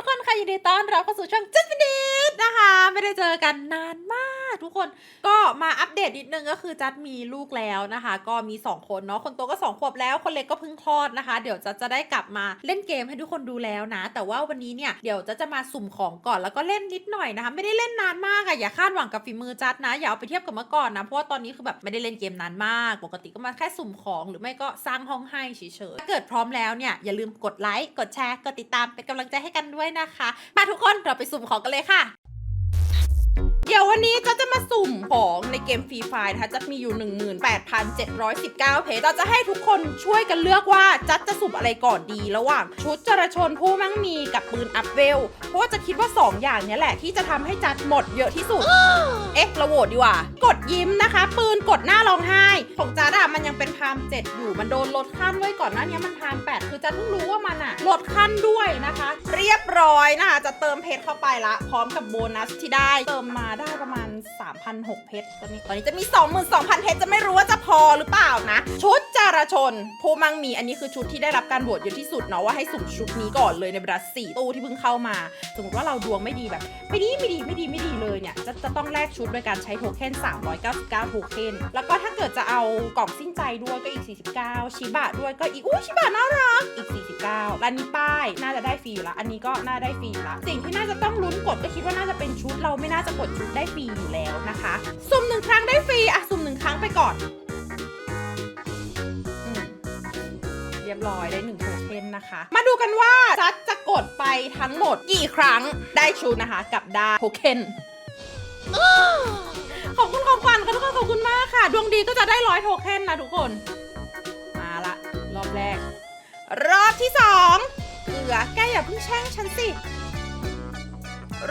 ทุกคนค่ะยินดีต้อนรับเข้าสู่ช่องจัสมินิด นะคะ ไม่ได้เจอกันนานมากทุกคนก็มาอัปเดตนิดนึงก็คือจัดมีลูกแล้วนะคะ ก็มี 2 คนเนาะคนโตก็ 2 ขวบแล้ว คนเล็กก็เพิ่งคลอดนะคะ เดี๋ยวจัดจะได้กลับมาเล่นเกมให้ทุกคนดูแล้วนะ แต่ว่าวันนี้เนี่ยเดี๋ยวจะจะมาสุ่มของก่อนแล้วก็เล่นนิดหน่อยนะคะ ไม่ได้เล่นนานมากอะอย่าคาดหวังกับฝีมือจัดนะ อย่าเอาไปเทียบกับเมื่อก่อนนะเพราะว่าตอนนี้คือแบบไม่ได้เล่นเกมนานมาก ปกติก็มาแค่สุ่มของหรือไม่ก็สร้างห้องให้เฉยๆถ้าเกิดพร้อมแล้วเนี่ยอย่าลืมกดไลค์กดแชร์กดติดตามเป็นกำลังใจให้กันด้วยนะคะมาทุกคนเราไปสุ่มของกันเลยค่ะ เดี๋ยววันนี้จะจะมาสุ่มของในเกมฟรีไฟนะคะจะมีอยู่ 18,719 เพจเราจะให้ทุกคนช่วยกันเลือกว่าจัดจะสุ่มอะไรก่อนดีระหว่าง ชุดจรชนผู้มั่งมีกับปืนอัพเวล เพราะว่าจะคิดว่า 2 อย่างนี้แหละที่จะทำให้จัดหมดเยอะที่สุด เอ๊ะเราโหวตดีกว่า กดยิ้มนะคะ ปืนกดหน้าร้องไห้ ของจัดอะมันยังเป็นพามเจ็ดอยู่มันโดนลดขั้นด้วยก่อนหน้านี้มันพามแปดคือจัดเพิ่งรู้ว่ามันอะลดขั้นด้วยนะคะ เรียบร้อยนะคะจะเติมเพชรเข้าไปละ พร้อมกับโบนัสที่ได้เติมมาได้ประมาณ 3,006เพชรตอนนี้ตอนนี้จะมี 22,000เพชรจะไม่รู้ว่าจะพอหรือเปล่านะ ชุดจารชนผู้มังมีอันนี้คือชุดที่ได้รับการโหวตเยอะที่สุดเนาะว่าให้สุ่มชุดนี้ก่อนเลยในบรรดาสี่ตู้ที่เพิ่งเข้ามา สมมติว่าเราดวงไม่ดีแบบไม่ดีไม่ดีไม่ดีไม่ดีเลยเนี่ยจะจะต้องแลกชุดโดยการใช้โทเค็น399โทเค็นแล้วก็ถ้าเกิดจะเอากล่องสิ้นใจด้วยก็อีก 49 ชิบะด้วยก็อีกอุ้ชิบะน่ารักอีก 49ร้านนี้ป้ายน่าจะได้ฟรีอยู่ละอันนี้ก็น่าได้ฟรีอยู่ละสิ่งที่น่าจะต้องลุ้นกดก็คิดว่าน่าจะเป็นชุดเราไม่น่าจะกดชุดได้ฟรีอยู่แล้วนะคะ สุ่มหนึ่งครั้งได้ฟรีอะสุ่มหนึ่งครั้งไปก่อนอเรียบร้อยได้หนึ่งโทเค็นนะคะ มาดูกันว่าจัดจะกดไปทั้งหมดกี่ครั้งได้ชุดนะคะ กับด้โทเค็นขอบคุณของขวัญค่ะทุกคนขอบคุณมากค่ะ ดวงดีก็จะได้ร้อยโทเค็นนะทุกคน มาละ รอบแรก รอบที่สองเกลือแกอย่าเพิ่งแช่งฉันสิ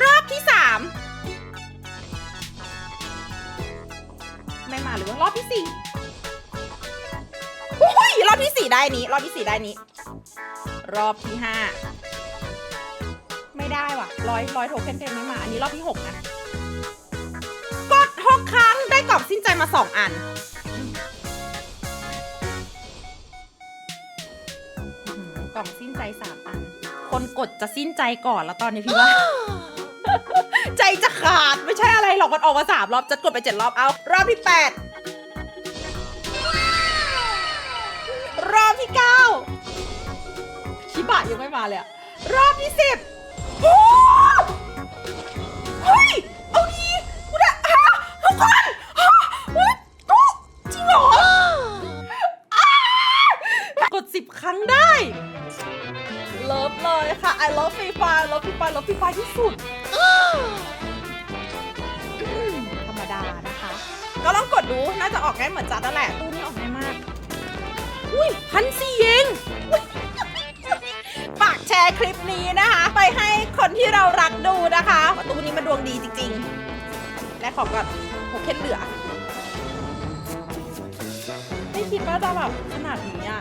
รอบที่สาม ไม่มาหรือว่ารอบที่สี่โอ้ยรอบที่สี่ได้นี้ รอบที่สี่ได้นี้ รอบที่ห้าไม่ได้ว่ะร้อยร้อยโทเค็นเต็มไม่มา อันนี้รอบที่หกนะ กดหกครั้งได้กล่องสิ้นใจมาสองอันอื้อหือกล่องสิ้นใจสามอัน คนกดจะสิ้นใจก่อนแล้วตอนนี้พี่ว่าใจจะขาดไม่ใช่อะไรหรอกมันออกมาสามรอบจะกดไปเจ็ดรอบเอารอบที่แปดรอบที่เก้าชิบะยังไม่มาเลยอะรอบที่สิบโอ้เฮ้ยเอาดีกูได้ฮะทุกคนฮะเฮ้ยกูจริงเหรออ้ากดสิบครั้งได้ เลิฟเลยค่ะ I love ฟรีไฟ love ฟรีไฟ love ฟรีไฟที่สุด ธรรมดานะคะ ก็ลองกดดูน่าจะออกง่ายเหมือนจัดนั่นแหละตู้นี้ออกง่ายมาก อุ้ยพันสี่เองอุ๊ยฝากแชร์คลิปนี้นะคะ ไปให้คนที่เรารักดูนะคะว่าตู้นี้มันดวงดีจริง ๆ และขอก่อนผมเค็นเหลือไม่คิดว่าจะแบบขนาดนี้อะ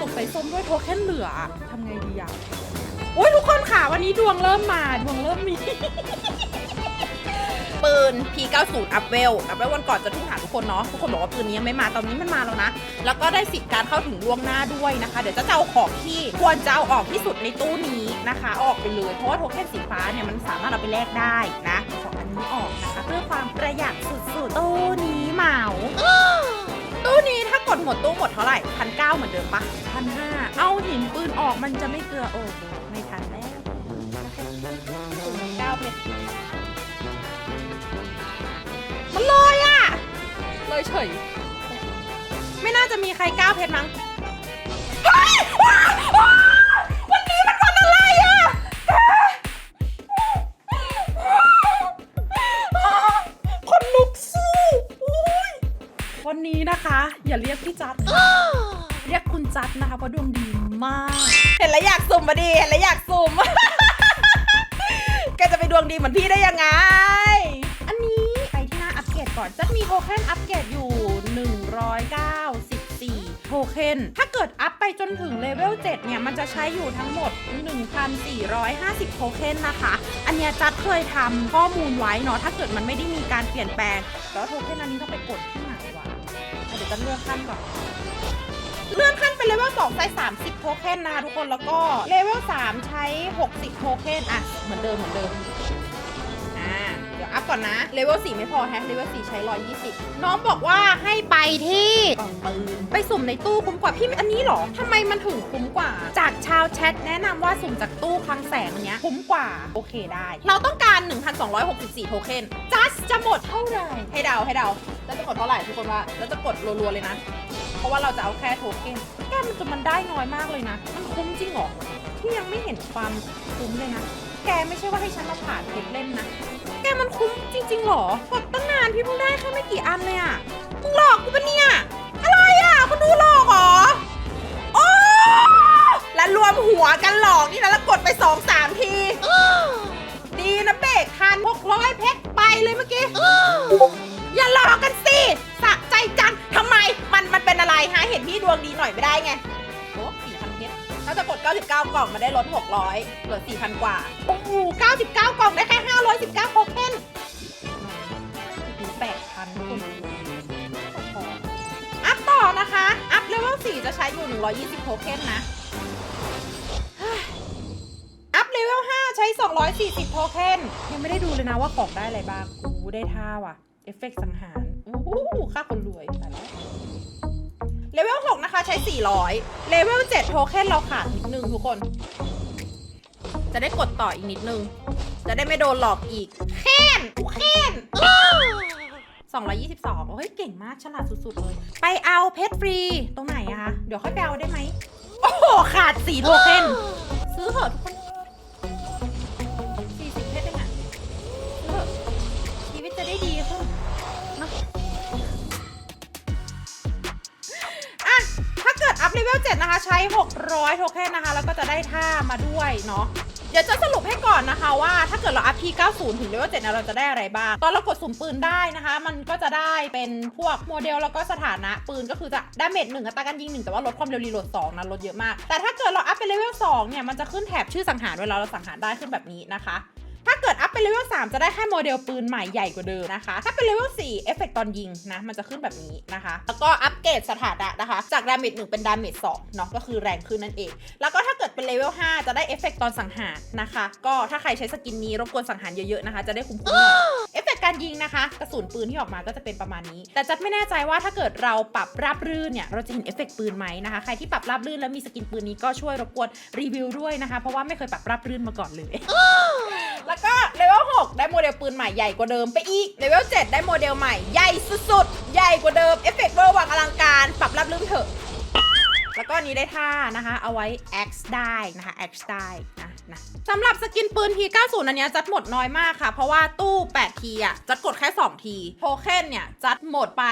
ตกใส่ส้มด้วยโทเค็นเหลือ อะทำไงดีอะอุ้ยทุกคนค่ะ วันนี้ดวงเริ่มมาดวงเริ่มมี ปืน P90 อัพเวลอัพเวลวันก่อนจะทุ่งหาทุกคนเนาะทุกคนบอกว่าปืนนี้ยังไม่มาตอนนี้มันมาแล้วนะ แล้วก็ได้สิทธิ์การเข้าถึงล่วงหน้าด้วยนะคะ เดี๋ยวจะเอาของที่ควรจะเอาออกที่สุดในตู้นี้นะคะอออกไปเลยเพราะว่าโทเค็นสีฟ้าเนี่ยมันสามารถเอาไปแลกได้นะขออันนี้ออกนะคะ เพื่อความประหยัดสุดๆตู้นี้เหมา ตู้นี้ถ้ากดหมดตู้หมดเท่าไหร่พันเก้าเหมือนเดิมปะพันห้าเอาหินปืนออกมันจะไม่เกลือโอ้โหไม่ทันแล้วศูนย์เก้าเพชรมันเลยอะเลยเฉย ไม่น่าจะมีใครกล้าเพชรมั้งเฮ้ย อย่าเรียกพี่จัดเรียกคุณจัดนะคะเพราะดวงดีมาก เห็นแล้วอยากสุ่มมาดีเห็นแล้วอยากสุ่มแกจะไปดวงดีเหมือนพี่ได้ยังไง อันนี้ไปที่หน้าอัปเกรดก่อนจัดมีโทเค็นอัปเกรดอยู่ 194 โทเค็นถ้าเกิดอัพไปจนถึงเลเวล 7 เนี่ย มันจะใช้อยู่ทั้งหมด 1,450 โทเค็นนะคะ อันเนี้ยจัดเคยทำข้อมูลไว้เนาะถ้าเกิดมันไม่ได้มีการเปลี่ยนแปลงแล้วโทเค็นอันนี้ต้องไปกดที่ไหนวะอะเดี๋ยว จะเลือกขั้นก่อนเลื่อนขั้นเป็นเลเวล2ใช้30 โทเค็นนะคะทุกคนแล้วก็เลเวล3ใช้ 60 โทเค็นอะเหมือนเดิมเหมือนเดิมอ่าเดี๋ยวอัพก่อนนะเลเวล4ไม่พอแฮะเลเวล4ใช้ 120 น้องบอกว่าให้ไปที่กล่องปืนไปสุ่มในตู้คุ้มกว่าพี่อันนี้เหรอทำไมมันถึงคุ้มกว่า จากชาวแชทแนะนำว่าสุ่มจากตู้คลังแสงอันเนี้ยคุ้มกว่าโอเคได้ เราต้องการ 1,264 โทเค็นจัสจะหมดเท่าไหร่ให้เดาให้เดา แล้วจะกดเท่าไหร่ทุกคนว่าแล้วจะกดรัวๆเลยนะ เพราะว่าเราจะเอาแค่โทเค็นแก้มันจะมันได้น้อยมากเลยนะ มันคุ้มจริงหรอพี่ยังไม่เห็นความคุ้มเลยนะ แกไม่ใช่ว่าให้ฉันมาผ่านเพชรเล่นนะ แกมันคุ้มจริงๆหรอกดตั้งนานพี่เพิ่งได้แค่ไม่กี่อันเลยอะมึงหลอกกูปะเนี่ย อะไรอะคนดูหลอกเหรอโอ้แล้วรวมหัวกันหลอกนี่นะแล้วกดไปสองสามที ดีนะเบรกทันหกร้อยเพชรไปเลยเมื่อกี้ อย่าหลอกกันสิสะใจจังทำไมมันมันเป็นอะไรฮะเห็นพี่ดวงดีหน่อยไม่ได้ไงโอ้สี่พันเพชรถ้าจะกด 99 กล่องมาได้ลด 600เหลือ4,000 กว่า โอ้โห99 กล่องได้แค่ 519โทเค็นแปดพันคุณอัพต่อนะคะ อัพเลเวล4จะใช้อยู่ 120โทเค็นนะ อัพเลเวล5ใช้ 240โทเค็นยังไม่ได้ดูเลยนะว่าของได้อะไรบ้างอู้ได้ท่าว่ะ เอฟเฟกต์สังหารอู้หูค่าคนรวยตายแล้วเลเวล6นะคะใช้ 400 เลเวล7โทเค็นเราขาดนิดนึงทุกคน จะได้กดต่ออีกนิดนึง จะได้ไม่โดนหลอกอีกแค้นกูแค้น222โอ้ย เก่งมากฉลาดสุดๆเลย ไปเอาเพชรฟรี ตรงไหนอะคะ เดี๋ยวค่อยไปเอาได้ไหม โอ้โห ขาด4โทเค็น ซื้อเถอะทุกคน 600 โทเค็นนะคะ แล้วก็จะได้ท่ามาด้วยเนาะเดี๋ยวจะสรุปให้ก่อนนะคะว่าถ้าเกิดเราอัพ P90 ถึงเลเวล7เนี่ยเราจะได้อะไรบ้าง ตอนเรากดสุ่มปืนได้นะคะ มันก็จะได้เป็นพวกโมเดลแล้วก็สถานะปืนก็คือจะดาเมจหนึ่งอัตราการยิงหนึ่งแต่ว่าลดความเร็วรีโหลดสองนะลดเยอะมาก แต่ถ้าเกิดเราอัพเป็นเลเวล2เนี่ยมันจะขึ้นแถบชื่อสังหารเวลาเราสังหารได้ขึ้นแบบนี้นะคะ เกิดอัพเป็นเลเวล3จะได้แค่โมเดลปืนใหม่ใหญ่กว่าเดิมนะคะ ถ้าเป็นเลเวล4เอฟเฟกตอนยิงนะ มันจะขึ้นแบบนี้นะคะ แล้วก็อัปเกรดสถานะนะคะ จากดาเมจ1เป็นดาเมจ2เนาะก็คือแรงขึ้นนั่นเอง แล้วก็ถ้าเกิดเป็นเลเวล5จะได้เอฟเฟกตอนสังหารนะคะ ก็ถ้าใครใช้สกินนี้รบกวนสังหารเยอะๆนะคะ จะได้คุ้มๆ การยิงนะคะกระสุนปืนที่ออกมาก็จะเป็นประมาณนี้ แต่จัดไม่แน่ใจว่าถ้าเกิดเราปรับราบรื่นเนี่ยเราจะเห็นเอฟเฟกปืนไหมนะคะใครที่ปรับราบรื่นแล้วมีสกินปืนนี้ก็ช่วยรบกวนรีวิวด้วยนะคะ เพราะว่าไม่เคยปรับราบรื่นมาก่อนเลยแล้วก็เลเวล6ได้โมเดลปืนใหม่ใหญ่กว่าเดิมไปอีกเลเวล7ได้โมเดลใหม่ใหญ่สุดๆ ใหญ่กว่าเดิมเอฟเฟกต์เวอร์วังอลังการปรับรับลืมเถอะ แล้วก็นนี้ได้ท่านะคะ เอาไว้ X ได้นะคะ X ได้ นะสำหรับสกินปืน T90 อันนี้จัดหมดน้อยมากค่ะ เพราะว่าตู้8ทีอะจัดกดแค่ 2 ทีโทเค็นเนี่ยจัดหมดไป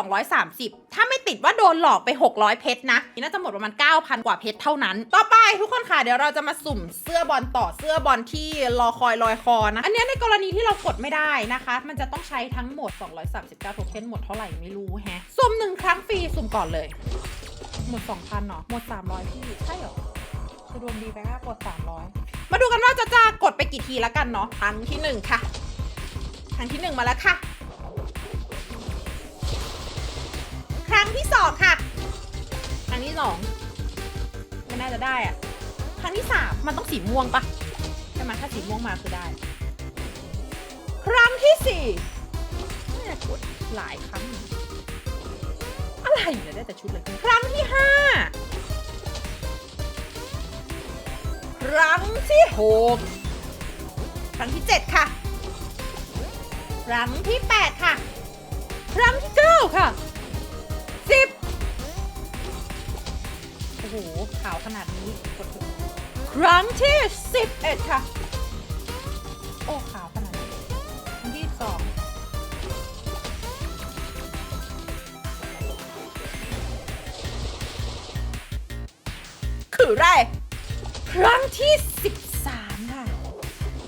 11,230 ถ้าไม่ติดว่าโดนหลอกไป 600 เพชรนะนี่น่าจะหมดประมาณ 9,000 กว่าเพชรเท่านั้น ต่อไปทุกคนค่ะ เดี๋ยวเราจะมาสุ่มเสื้อบอลต่อเสื้อบอลที่รอคอยลอยคอนะ อันนี้ในกรณีที่เรากดไม่ได้นะคะ มันจะต้องใช้ทั้งหมด 239โทเค็นหมดเท่าไหร่ไม่รู้แฮะสุ่มหนึ่งครั้งฟรีสุ่มก่อนเลย หมด2,000เนาะหมด300พี่ใช่หรอ คือดวงดีไปค่ะกด300มาดูกันว่าจะจะกดไปกี่ทีแล้วกันเนาะครั้งที่1ค่ะครั้งที่1มาแล้วค่ะ ครั้งที่2ค่ะ ครั้งที่2ไม่น่าจะได้อะครั้งที่3มันต้องสีม่วงปะใช่ไหมถ้าสีม่วงมาคือได้ ครั้งที่4น่าจะกดหลายครั้งอยู่อะไรเนี่ยได้แต่ชุดเลยครั้งที่ห้า ครั้งที่หกครั้งที่เจ็ดค่ะ ครั้งที่แปดค่ะ ครั้งที่เก้าค่ะสิบโอ้โหขาวขนาดนี้กดถอะครั้งที่สิบเอ็ดค่ะ โอ้ขาวขนาดนี้ครั้งที่สองคือไร ครั้งที่ 13 ค่ะ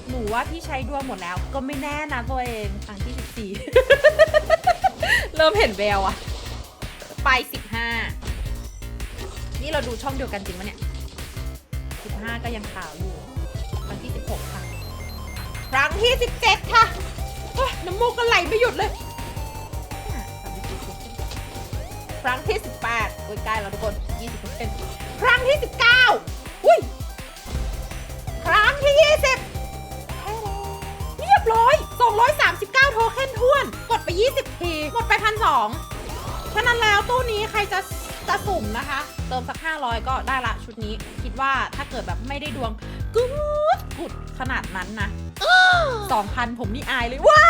หนูว่าพี่ใช้ดวงหมดแล้วก็ไม่แน่นะตัวเองครั้งที่ 14 เริ่มเห็นแววอะไป 15 นี่เราดูช่องเดียวกันจริงปะเนี่ย 15 ก็ยังขาวอยู่ ครั้งที่ 16 ค่ะ ครั้งที่ 17 ค่ะน้ำมูกก็ไหลไม่หยุดเลย ครั้งที่ 18โอ้ยใกล้แล้วทุกคน 20%ครั้งที่ 19 อุ้ย ครั้งที่ 20 เรียบร้อย 239 โทเค็นท้วน กดไป 20 ที หมดไปพันสองฉะนั้นแล้วตู้นี้ใครจะจะสุ่มนะคะ เติมสัก 500 ก็ได้ละชุดนี้ คิดว่าถ้าเกิดแบบไม่ได้ดวงกึ๊ดกุดขนาดนั้นนะ2,000 ผมนี่อายเลย ว้า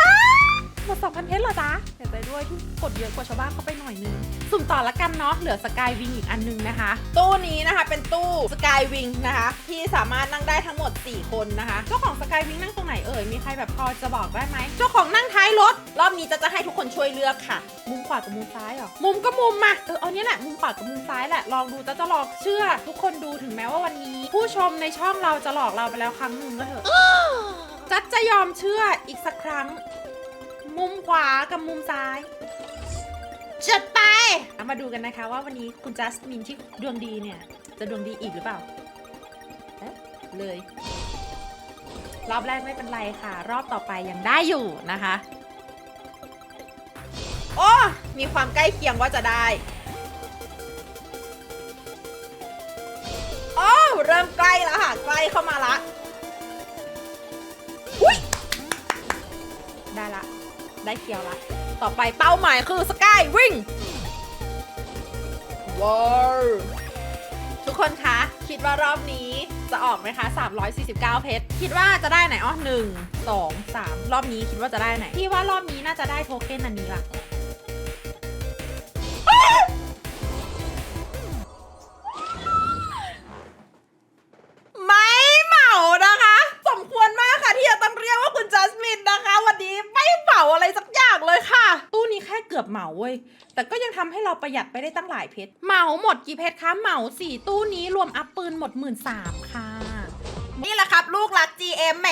วหมด2,000เพชรเหรอจ๊ะเสียใจด้วยที่กดเยอะกว่าชาวบ้านเขาไปหน่อยนึง สุ่มต่อละกันเนาะ เหลือสกายวิงอีกอันนึงนะคะ ตู้นี้นะคะเป็นตู้สกายวิงนะคะ ที่สามารถนั่งได้ทั้งหมด 4 คนนะคะเจ้าของสกายวิงนั่งตรงไหนเอ่ย มีใครแบบพอจะบอกได้ไหมเจ้าของนั่งท้ายรถ รอบนี้จะจะให้ทุกคนช่วยเลือกค่ะ มุมขวากับมุมซ้ายเหรอ มุมก็มุมมาเออเอาเนี้ยแหละ มุมขวากับมุมซ้ายแหละ ลองดูจะจะหลองเชื่อ ทุกคนดูถึงแม้ว่าวันนี้ ผู้ชมในช่องเราจะหลอกเราไปแล้วครั้งหนึ่งก็เถอะจัดจะยอมเชื่ออีกสักครั้ง มุมขวากับมุมซ้าย จัดไปเอามาดูกันนะคะว่าวันนี้คุณจัสมินที่ดวงดีเนี่ย จะดวงดีอีกหรือเปล่าเอ๊ะเลย รอบแรกไม่เป็นไรค่ะ รอบต่อไปยังได้อยู่นะคะ โอ้มีความใกล้เคียงว่าจะได้ โอ้เริ่มใกล้แล้วค่ะ ใกล้เข้ามาละอุ้ยได้ละ ได้เคียวละ ต่อไปเป้าหมายคือสกายวิ่งว้าวทุกคนคะ คิดว่ารอบนี้จะออกไหมคะ 349 เพชร คิดว่าจะได้ไหนอ๋อหนึ่งสองสามรอบนี้คิดว่าจะได้ไหน พี่ว่ารอบนี้น่าจะได้โทเค็นอันนี้ล่ะ ให้เราประหยัดไปได้ตั้งหลายเพชรเหมาหมดกี่เพชรคะเหมาสี่ตู้นี้รวมอัพปืนหมดหมื่นสามค่ะ นี่แหละครับลูกรัก GM แหม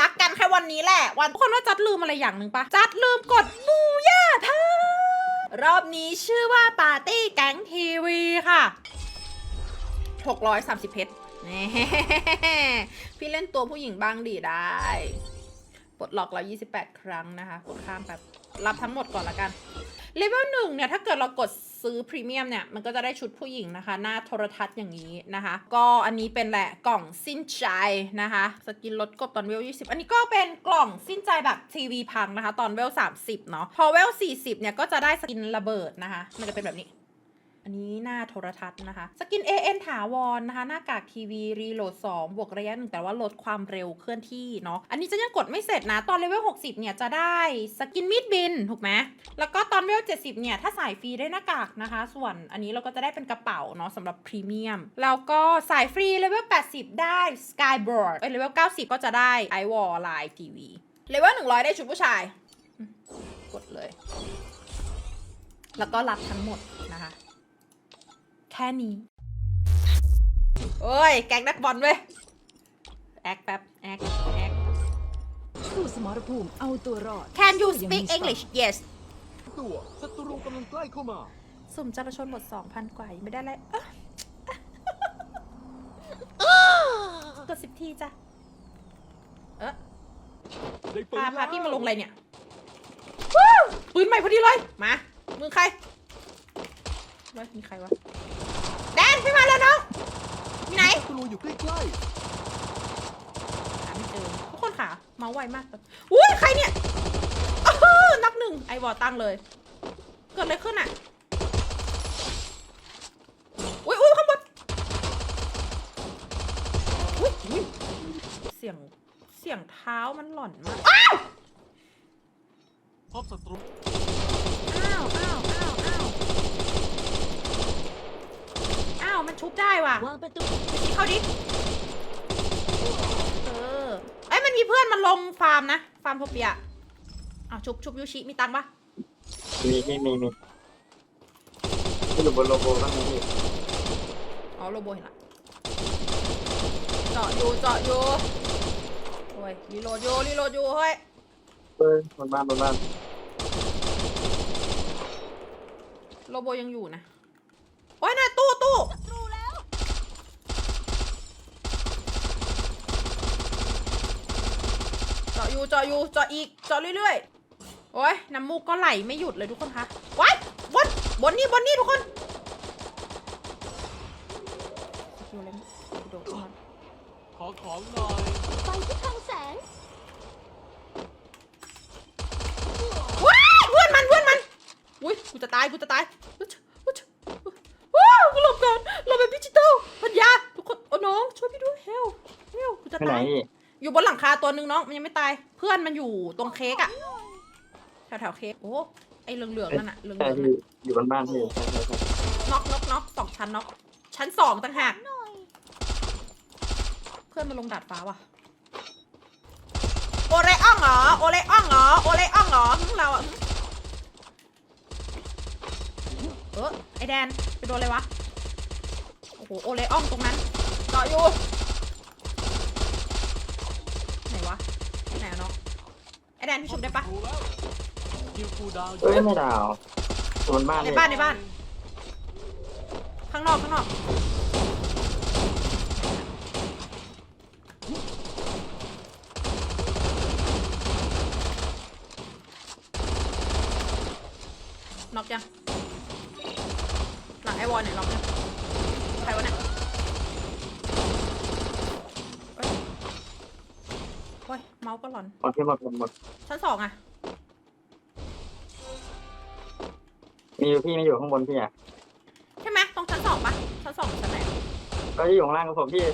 รักกันแค่วันนี้แหละ วันทุกคนว่าจัดลืมอะไรอย่างหนึ่งปะจัดลืมกดบูย่าท่ารอบนี้ชื่อว่าปาร์ตี้แก๊งทีวีค่ะ 630 เพชรพี่เล่นตัวผู้หญิงบ้างดีได้ ปลดล็อกเรา 28 ครั้งนะคะ กดข้ามแบบรับทั้งหมดก่อนละกัน เลเวลหนึ่งเนี่ยถ้าเกิดเรากดซื้อพรีเมียมเนี่ยมันก็จะได้ชุดผู้หญิงนะคะ หน้าโทรทัศน์อย่างนี้นะคะ ก็อันนี้เป็นแหละกล่องสิ้นใจนะคะ สกินลดกบตอนเวล 20 อันนี้ก็เป็นกล่องสิ้นใจแบบทีวีพังนะคะ ตอนเวล 30 เนาะพอเวล 40 เนี่ยก็จะได้สกินระเบิดนะคะ มันจะเป็นแบบนี้ อันนี้หน้าโทรทัศน์นะคะ สกิน AN ถาวรนะคะ หน้ากากทีวีรีโหลด 2 บวกระยะหนึ่งแต่ว่าลดความเร็วเคลื่อนที่เนาะ อันนี้จะยังกดไม่เสร็จนะ ตอนเลเวล 60 เนี่ยจะได้สกินมีดบิน ถูกไหม แล้วก็ตอนเลเวล 70 เนี่ย ถ้าสายฟรีได้หน้ากากนะคะ ส่วนอันนี้เราก็จะได้เป็นกระเป๋าเนาะสำหรับพรีเมียม แล้วก็สายฟรีเลเวล 80 ได้ Skyboard เอ้ยเลเวล 90 ก็จะได้ i w a l l Live TV เลเวล 100 ได้ชุดผู้ชาย กดเลย แล้วก็รับทั้งหมดนะคะ ค่นี้ โอ้ย แก๊งนักบอลเว้ย แอคแป๊บ แอค แอคสู้สมรภูมิเอาตัวรอด Can you สู้ยัง speak มีสไตล์ English yes ตัวศัตรูกำลังใกล้เข้ามา สุ่มจราชนหมด 2,000 กว่ายังไม่ได้เลยเอ้อกดสิบทีจ้ะ เออได้ปืนพาแล้วพาพี่มาลงอะไรเนี่ยวู้ปืนใหม่พอดีเลย มา มือใครเฮ้ยมีใครวะ แดนพี่มาแล้วน้องมีไหนศัตรูอยู่ใกล้หาไม่เจอทุกคนค่ะเมาส์ไวมากเลยอุ้ยใครเนี่ยอ้าวนับหนึ่งไอวอตั้งเลย เกิดอะไรขึ้นอะอุ้ยอุ้ยข้างบนอุ้ยอุ้ยเสียงเสียงเท้ามันหล่อนมากอ้าวๆพบศัตรู อ้าว อ้าว อ้าว อ้าว อ้าว มันชุบ ได้ว่ะ วางประตูเข้าดิ เออไอ้ยมันมีเพื่อนมันลงฟาร์มนะ ฟาร์มโทเปียอ้าวชุบชุบยูชิ มีตังค์ปะมีมีมีมีที่อยู่บนโลโก้นั่นนี่อ๋อโรโบเห็นละเจาะอยู่เจาะอยู่โอ้ยรีโหลดอยู่รีโหลดอยู่เฮ้ย เฮ้ยบนบ้านบนบ้านโรโบยังอยู่นะ โอ้ยน่ะตู้ตู้เจาะ อยู่เจาะอยู่เจาะอีกเจาะเรื่อยๆโอ้ยน้ำมูกก็ไหลไม่หยุดเลยทุกคนคะว้ายบนบนนี่บนนี่ทุกคนสกิลเล็งโดดข้ามาขอของหน่อยไฟที่ทางแสงว้ายเพื่อนมันเพื่อนมันอุ้ยกูจะตายกูจะตายว้าวกูหลบก่อนหลบแบบดิจิตอลพัญญาทุกคนโอ้น้องช่วยพี่ด้วยเฮลเฮลกูจะตาย อยู่บนหลังคาตัวหนึ่งน้องมันยังไม่ตาย เพื่อนมันอยู่ตรงเค้กอะแถวแถวๆเค้กโอ้ไอเหลืองๆนั่นอะเหลืองๆใช่นั่นพี่อะอยู่บนบ้านพี่ใช่ใช่ใช่น็อกน็อกน็อกสองชั้นน็อกชั้นสองต่างหากหน่อยเพื่อนมาลงดาดฟ้าว่ะโอเลอ่องเหรอโอเลอ่องเหรอโอเลอ่องเหรอหึเราอะหึเออไอแดนไปโดนอะไรวะโอ้โหโอเลอ่องตรงนั้นเจาะอยู่ ไหนวะ ไหนอะน้องไอ แดนพี่ชุบได้ปะรู้แล้วคิวคูลดาวน์เอ้ยไม่ดาวอยู่บนบ้านในเลยบ้านในบ้าน ข้างนอกข้างนอกน็อกยัง หลังไอวอลเนี่ยน็อกยังใครวะเนี่ยเอ้ยโอ้ย เมาส์ก็หลอนหมดพี่หมดหมดหมดชั้นสองอะมีอยู่พี่ไม่อยู่ข้างบนพี่อะใช่ไหมตรงชั้นสองปะชั้นสองหรือชั้นไหนก็อยู่ข้างล่างกับผมพี่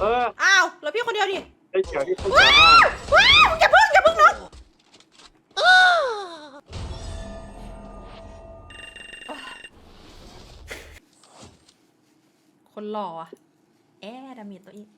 เอออ้าวแล้วพี่คนเดียวดิไอ้เกี่ยวที่พูดว้ามาวว้าวอย่าเพิ่งอย่าเพิ่งน็อกคนหล่ออะแอดามีตัวอีก